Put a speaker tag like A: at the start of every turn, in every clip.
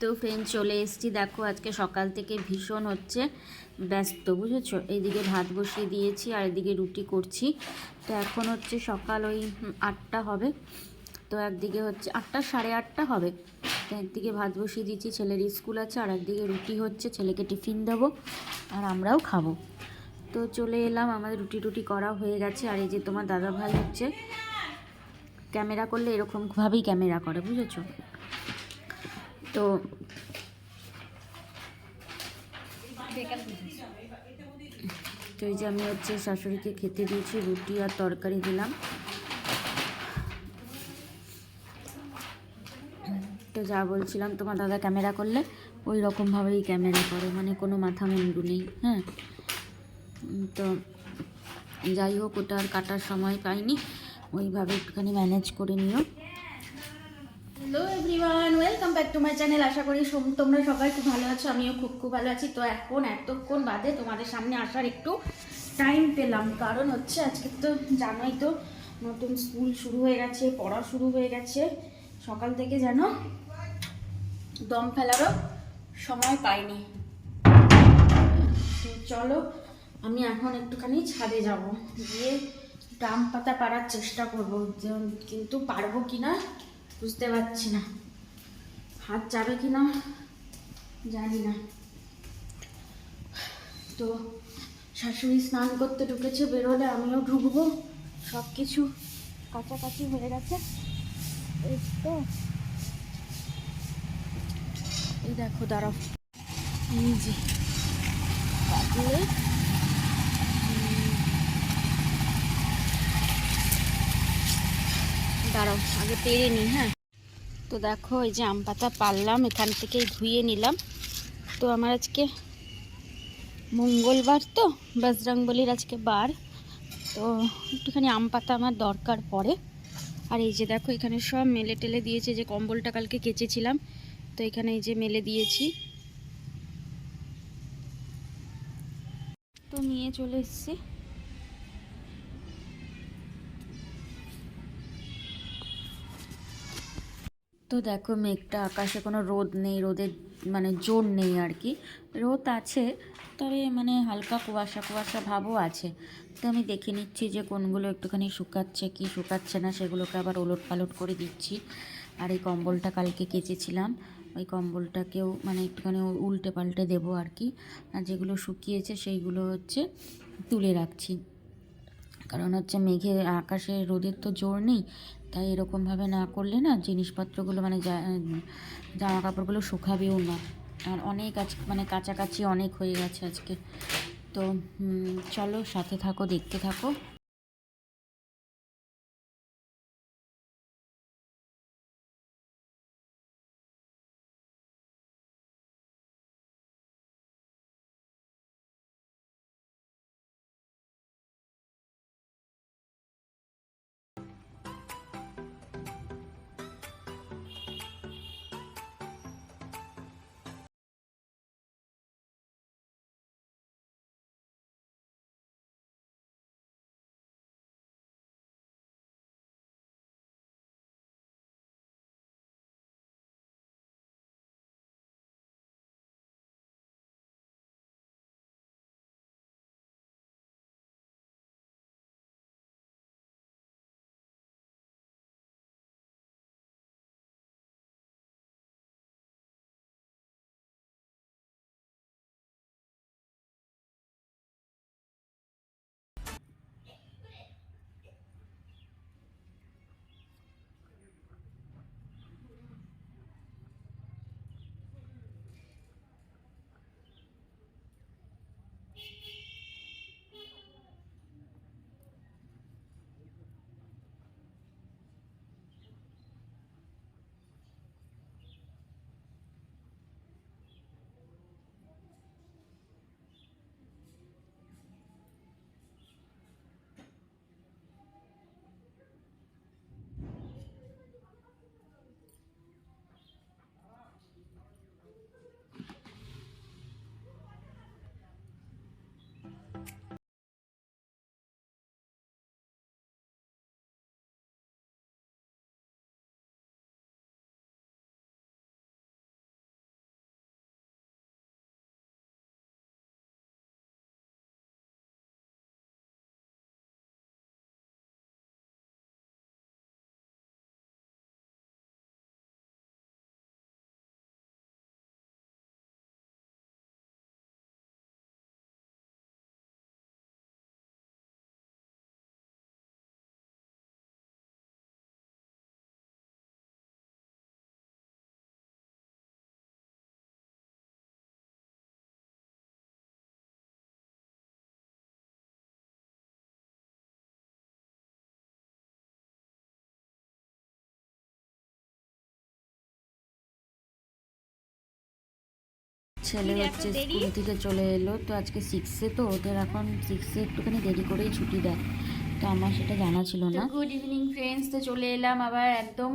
A: তো ফ্রেন্ড চলে এসেছি। দেখো, আজকে সকাল থেকে ভীষণ হচ্ছে ব্যস্ত, বুঝেছ? এইদিকে ভাত বসিয়ে দিয়েছি আর এদিকে রুটি করছি। তো এখন হচ্ছে সকাল ওই আটটা হবে। তো একদিকে হচ্ছে আটটা, সাড়ে আটটা হবে। তো একদিকে ভাত বসিয়ে দিয়েছি, ছেলের স্কুল আছে আর একদিকে রুটি হচ্ছে, ছেলেকে টিফিন দেবো আর আমরাও খাব। তো চলে এলাম, আমাদের রুটি টুটি করা হয়ে গেছে। আর এই যে তোমার দাদা ভাই হচ্ছে, ক্যামেরা করলে এরকমভাবেই ক্যামেরা করে, বুঝেছ? তো তো এই যে আমি হচ্ছে শাশুড়িকে খেতে দিয়েছি, রুটি আর তরকারি দিলাম। তো যা বলছিলাম, তোমার দাদা ক্যামেরা করলে ওই রকমভাবেই ক্যামেরা করে মানে কোনো মাথা মুন্ডু নেই হ্যাঁ? তো যাই হোক, ওটা আর কাটার সময় পাইনি, ওইভাবে একটুখানি ম্যানেজ করে নিও।
B: Hello everyone welcome back to my channel আশা করি তোমরা সবাই খুব ভালো আছো, আমিও খুব খুব ভালো আছি। তো এখন এতক্ষণ বাদে তোমাদের সামনে আসার একটু টাইম পেলাম। কারণ হচ্ছে আজকে তো জানোই তো, নতুন স্কুল শুরু হয়ে গেছে, পড়া শুরু হয়ে গেছে। সকাল থেকে যেন দম ফেলারও সময় পাইনি। চলো, আমি এখন একটুখানি ছাদে যাব। গিয়ে ডাম পাতা পাড়ার চেষ্টা করব কিন্তু পারব কি না? বুঝতে পারছি না। হাত যাবে কি না, জানি না। তো শাশুড়ি স্নান করতে ঢুকেছে, বেরোলে আমিও ঢুকবো। সব কিছু কাছাকাছি হয়ে গেছে। এই তো। এই দেখো, দাঁড়াও। এই দাঁড়াও, আগে পেরে নিই হ্যাঁ? তো দেখো, এই যে আম পাতা পারলাম, এখান থেকেই ধুয়ে নিলাম। তো আমার আজকে মঙ্গলবার তো, বজরংবলির আজকে বার। তো একটুখানি আম পাতা আমার দরকার পড়ে। আর এই যে দেখো, এখানে সব মেলে টেলে দিয়েছে, যে কম্বলটা কালকে কেচেছিলাম, তো এখানে এই যে মেলে দিয়েছি। তো নিয়ে চলে এসেছি।
A: তো দেখো মেঘটা আকাশে কোনো রোদ নেই, রোদের মানে জোর নেই আর কি। রোদ আছে, তবে মানে হালকা কুয়াশা কুয়াশা ভাবও আছে। তো আমি দেখে নিচ্ছি যে কোনগুলো একটুখানি শুকাচ্ছে, কি শুকাচ্ছে না, সেগুলোকে আবার ওলট পালট করে দিচ্ছি। আর এই কম্বলটা কালকে কেচেছিলাম, ওই কম্বলটাকেও মানে একটুখানি উল্টে পাল্টে দেবো আর কি। আর যেগুলো শুকিয়েছে সেইগুলো হচ্ছে তুলে রাখছি। কারণ হচ্ছে মেঘে, আকাশে রোদের তো জোর নেই তাই এরকমভাবে না করলে না জিনিসপত্রগুলো মানে জামা কাপড়গুলো শুকাবেও না। আর অনেক আজ মানে কাছাকাছি অনেক হয়ে গেছে আজকে। তো চলো সাথে থাকো, দেখতে থাকো।
C: ছেলে হচ্ছে স্কুল থেকে চলে এলো তো আজকে সিক্সে তো ওদের এখন সিক্সে একটুখানি দেরি করেই ছুটি দেয়। তো আমার সেটা জানা ছিল না।
A: গুড ইভিনিং ফ্রেন্ডস তো চলে এলাম আবার একদম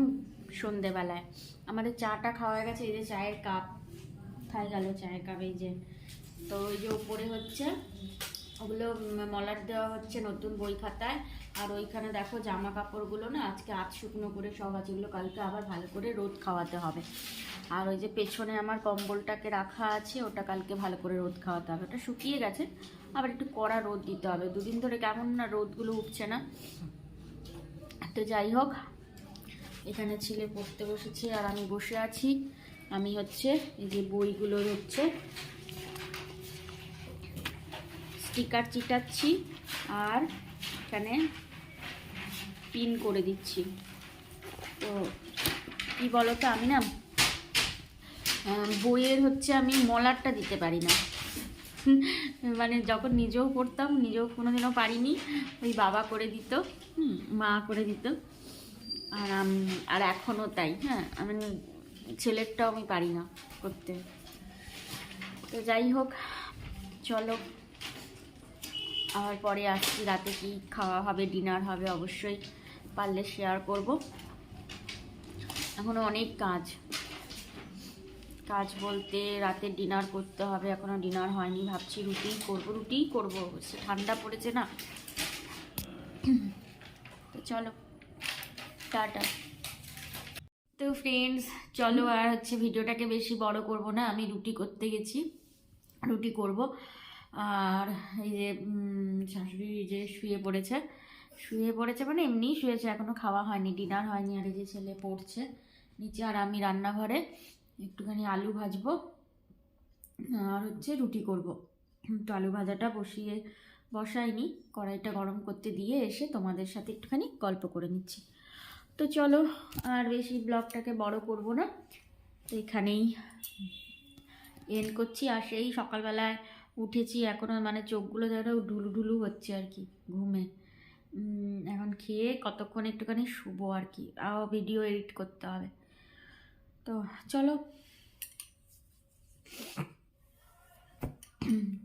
A: সন্ধেবেলায়। আমাদের চাটা খাওয়া হয়ে গেছে এই যে চায়ের কাপ খায় গেল চায়ের কাপ এই যে। তো ওই যে ওপরে হচ্ছে ওগুলো মলাট দেওয়া হচ্ছে নতুন বই খাতায়। আর ওইখানে দেখো জামা কাপড়গুলো না, আজকে আজ শুকনো করে সব আছে, এগুলো কালকে আবার ভালো করে রোদ খাওয়াতে হবে। আর ওই যে পেছনে আমার কম্বলটাকে রাখা আছে, ওটা কালকে ভালো করে রোদ খাওয়াতে হবে। ওটা শুকিয়ে গেছে, আবার একটু কড়া রোদ দিতে হবে। দুদিন ধরে কেমন না রোদগুলো উঠছে না। তো যাই হোক, এখানে ছেলে পড়তে বসেছে আর আমি বসে আছি। আমি হচ্ছে এই যে বইগুলো হচ্ছে স্টিকার চিটাচ্ছি আর এখানে পিন করে দিচ্ছি। তো কি বলো তো আমি না বইয়ের হচ্ছে আমি মলারটা দিতে পারি না। মানে যখন নিজেও পড়তাম, নিজেও কোনোদিনও পারিনি। ওই বাবা করে দিত মা করে দিত। আর আর এখনও তাই হ্যাঁ আমি ছেলেরটাও আমি পারি না করতে। তো যাই হোক, চলো। আবার পরে আসছি, রাতে কি খাওয়া হবে ডিনার হবে অবশ্যই পারলে শেয়ার করব। এখনও অনেক কাজ। কাজ বলতে রাতে ডিনার করতে হবে এখনও ডিনার হয়নি, ভাবছি রুটিই করব রুটিই করব সে ঠান্ডা পড়েছে না। তো চলো, টাটা। তো ফ্রেন্ডস চলো আর হচ্ছে ভিডিওটাকে বেশি বড় করব না, আমি রুটি করতে গেছি, রুটি করব। আর এই যে শাশুড়ি যে শুয়ে পড়েছে শুয়ে পড়েছে মানে এমনি শুয়েছে এখনও খাওয়া হয়নি ডিনার হয়নি, আর এই যে ছেলে পড়ছে নিচে আর আমি রান্নাঘরে একটুখানি আলু ভাজবো, আর হচ্ছে রুটি করব। তো আলু ভাজাটা বসিয়ে বসাইনি, কড়াইটা গরম করতে দিয়ে এসে তোমাদের সাথে একটুখানি গল্প করে নিচ্ছি। তো চলো, আর বেশি ব্লগটাকে বড় করব না, তো এখানেই এন্ড করছি, আর সেই সকালবেলায় উঠেছি এখনও মানে চোখগুলো যেন ঢুলু ঢুলু হচ্ছে আর কি ঘুমে। এখন খেয়ে কতক্ষণ একটুখানি শুবো আর কি আও ভিডিও এডিট করতে হবে। তো চলো।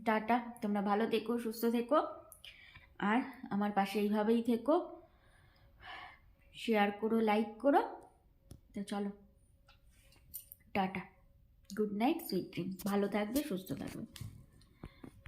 A: টাটা, তোমরা ভালো থেকো, সুস্থ থেকো, আর আমার পাশে এইভাবেই থেকো। শেয়ার করো লাইক করো, তো চলো। Tata good night sweet dream ভালো থাকবে, সুস্থ থাকবে।